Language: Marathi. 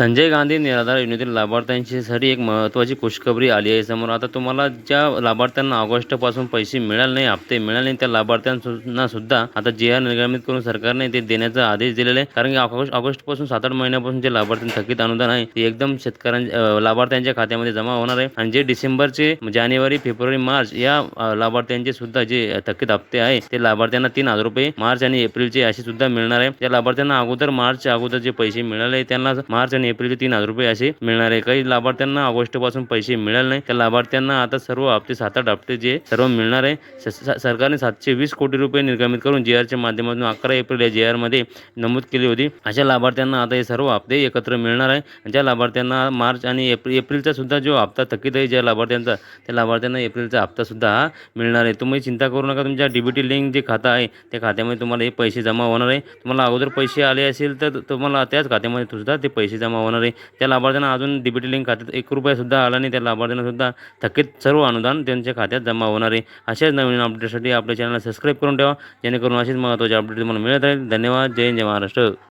संजय गांधी निराधार योजनेतील लाभार्थ्यांसाठी एक महत्त्वाची खुशखबरी आली आहे समोर. आता तुम्हाला ज्या लाभार्थ्यांना ऑगस्टपासून पैसे मिळाले नाही हप्ते मिळाले नाही त्या लाभार्थ्यांना सुद्धा आता जे आर निर्गमित करून सरकारने ते देण्याचा आदेश दिलेला आहे. कारण की ऑगस्ट ऑगस्टपासून सात आठ महिन्यापासून जे लाभार्थी थकीत अनुदान आहे ते एकदम शेतकऱ्यांच्या लाभार्थ्यांच्या खात्यामध्ये जमा होणार आहे. आणि जे डिसेंबरचे जानेवारी फेब्रुवारी मार्च या लाभार्थ्यांचे सुद्धा जे थकीत हप्ते आहे ते लाभार्थ्यांना तीन हजार रुपये मार्च आणि एप्रिलचे असे सुद्धा मिळणार आहे. त्या लाभार्थ्यांना अगोदर मार्चच्या अगोदर जे पैसे मिळाले त्यांना मार्च आणि एप्रिलचे तीन हजार रुपये असे मिळणार आहे. काही लाभार्थ्यांना ऑगस्टपासून पैसे मिळाले नाही. त्या लाभार्थ्यांना आता सर्व हप्ते सात आठ हप्ते जे सर्व मिळणार आहे स- सरकारने सातशे वीस कोटी रुपये निर्गमित करून जे आरच्या माध्यमातून अकरा एप्रिल या जे आरमध्ये नमूद केली होती. अशा लाभार्थ्यांना आता हे सर्व हप्ते एकत्र मिळणार आहे. ज्या लाभार्थ्यांना मार्च आणि एप्रिल एप्रिलचा सुद्धा जो हप्ता थकीत आहे ज्या लाभार्थ्यांचा त्या लाभार्थ्यांना एप्रिलचा हप्ता सुद्धा हा मिळणार आहे. तुम्ही चिंता करू नका. तुमच्या डीबीटी लिंक जे खातं आहे त्या खात्यामध्ये तुम्हाला हे पैसे जमा होणार आहे. तुम्हाला अगोदर पैसे आले असेल तर तुम्हाला त्याच खात्यामध्ये सुद्धा ते पैसे जमा होणार आहे. त्या लाभार्थ्यांना अजून डीबीटी लिंक खात्यात एक रुपयासुद्धा आला नाही. त्या लाभार्थ्यांनासुद्धा थकीत सर्व अनुदान त्यांच्या खात्यात जमा होणार आहे. अशाच नवीन अपडेटसाठी आपल्या चॅनलला सबस्क्राईब करून ठेवा. जेणेकरून असेच महत्त्वाचे अपडेट तुम्हाला मिळत राहील. धन्यवाद. जय जय महाराष्ट्र.